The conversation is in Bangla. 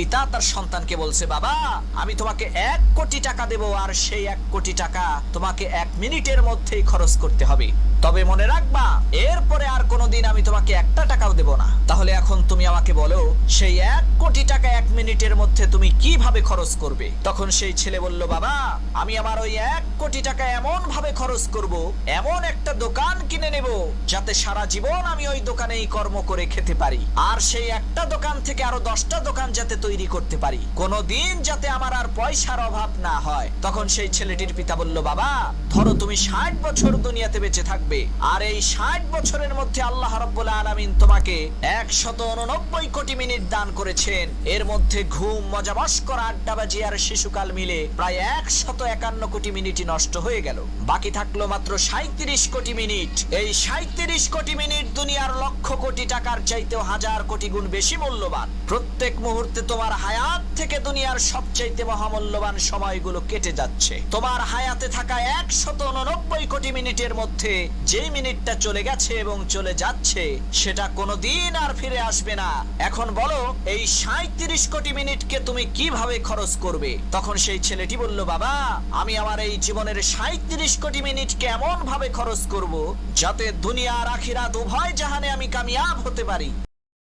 পিতা তার সন্তানকে বলছে, বাবা, আমি তোমাকে এক কোটি টাকা দেব আর সেই এক কোটি টাকা তোমাকে এক মিনিটের মধ্যেই খরচ করতে হবে। তবে মনে রাখবা, এরপরে আর কোনোদিন আমি তোমাকে একটা টাকাও দেব না। তাহলে এখন তুমি আমাকে বলো, সেই এক কোটি টাকা এক মিনিটের মধ্যে তুমি কীভাবে খরচ করবে? তখন সেই ছেলে বলল, বাবা, আমি আমার ওই এক কোটি টাকা এমন ভাবে খরচ করব, এমন একটা দোকান কিনে নেব যাতে সারা জীবন আমি ওই দোকানেই কর্ম করে খেতে পারি। আর সেই একটা দোকান থেকে আরও দশটা দোকান যাতে তৈরি করতে পারি। কোনোদিন যাতে আমার আর পয়সার অভাব না হয়। তখন সেই ছেলেটির পিতা বলল, বাবা, ধরো তুমি ষাট বছর দুনিয়াতে বেঁচে থাকবে। আর এই ষাট বছরের মধ্যে আল্লাহ রব্বুল আলমিন তোমাকে একশত উননব্বই কোটি মিনিট দান করেছেন। এর মধ্যে ঘুম, মজা, মস্কর আড্ডাবাজি আর শিশুকাল মিলে প্রায় একশত একান্ন কোটি মিনিটই নষ্ট হয়ে গেল। বাকি থাকল মাত্র সাঁত্রিশ কোটি মিনিট। এই সাঁত্রিশ কোটি মিনিট দুনিয়ার লক্ষ কোটি টাকার চাইতেও হাজার কোটি গুণ বেশি মূল্যবান। প্রত্যেক মুহূর্তে তোমার হায়াত থেকে দুনিয়ার সবচাইতে মহামূল্যবান সময়গুলো কেটে যাচ্ছে। তোমার হায়াতে থাকা একশত উননব্বই কোটি মিনিটের মধ্যে যে মিনিটটা চলে গেছে এবং চলে যাচ্ছে, সেটা কোনোদিন আর ফিরে আসবে না। এখন বলো, এই সাঁত্রিশ কোটি মিনিটকে তুমি কীভাবে খরচ করবে? তখন সেই ছেলেটি বলল, বাবা, আমি আমার এই জীবনের সাঁত্রিশ কোটি মিনিটকে এমন ভাবে খরচ করব যাতে দুনিয়া আর আখিরাত উভয় জাহানে আমি কামিয়াব হতে পারি।